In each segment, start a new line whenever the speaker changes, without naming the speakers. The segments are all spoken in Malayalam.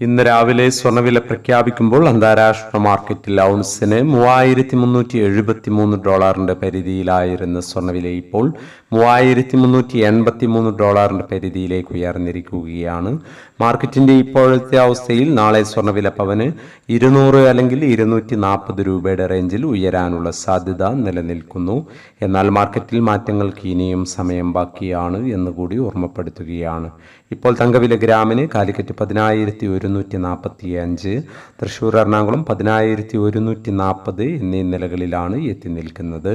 ഇന്ന് രാവിലെ സ്വർണവില പ്രഖ്യാപിക്കുമ്പോൾ അന്താരാഷ്ട്ര മാർക്കറ്റിൽ ഔൺസിന് മൂവായിരത്തി മുന്നൂറ്റി എഴുപത്തി മൂന്ന് ഡോളറിന്റെ പരിധിയിലായിരുന്ന സ്വർണവില ഇപ്പോൾ മൂവായിരത്തി മുന്നൂറ്റി എൺപത്തി മൂന്ന് ഡോളറിന്റെ പരിധിയിലേക്ക് ഉയർന്നിരിക്കുകയാണ്. മാർക്കറ്റിന്റെ ഇപ്പോഴത്തെ അവസ്ഥയിൽ നാളെ സ്വർണവില പവന് ഇരുന്നൂറ് അല്ലെങ്കിൽ ഇരുന്നൂറ്റി നാൽപ്പത് രൂപയുടെ റേഞ്ചിൽ ഉയരാനുള്ള സാധ്യത നിലനിൽക്കുന്നു. എന്നാൽ മാർക്കറ്റിൽ മാറ്റങ്ങൾക്ക് ഇനിയും സമയം ബാക്കിയാണ് എന്നുകൂടി ഓർമ്മപ്പെടുത്തുകയാണ്. ഇപ്പോൾ തങ്കവില ഗ്രാമിന് കാലിക്കറ്റ് പതിനായിരത്തി ഒരുന്നൂറ്റി നാൽപ്പത്തി അഞ്ച് തൃശ്ശൂർ എറണാകുളം പതിനായിരത്തി ഒരുന്നൂറ്റി നാൽപ്പത് എന്നീ നിലകളിലാണ് എത്തി നിൽക്കുന്നത്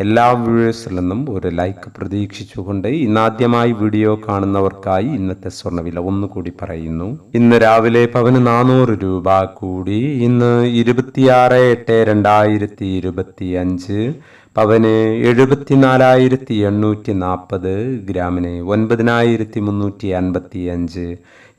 എല്ലാ വ്യൂവേഴ്സിൽ നിന്നും ഒരു ലൈക്ക് പ്രതീക്ഷിച്ചുകൊണ്ട് ഇന്നാദ്യമായി വീഡിയോ കാണുന്നവർക്കായി ഇന്നത്തെ സ്വർണവില ഒന്നുകൂടി പറയുന്നു ഇന്ന് രാവിലെ പവന് നാനൂറ് രൂപ കൂടി ഇന്ന് ഇരുപത്തിയാറ് എട്ട് രണ്ടായിരത്തി ഇരുപത്തി അഞ്ച് പവന് എഴുപത്തിനാലായിരത്തി എണ്ണൂറ്റി നാൽപ്പത് ഗ്രാമിന് ഒൻപതിനായിരത്തി മുന്നൂറ്റി അൻപത്തി അഞ്ച്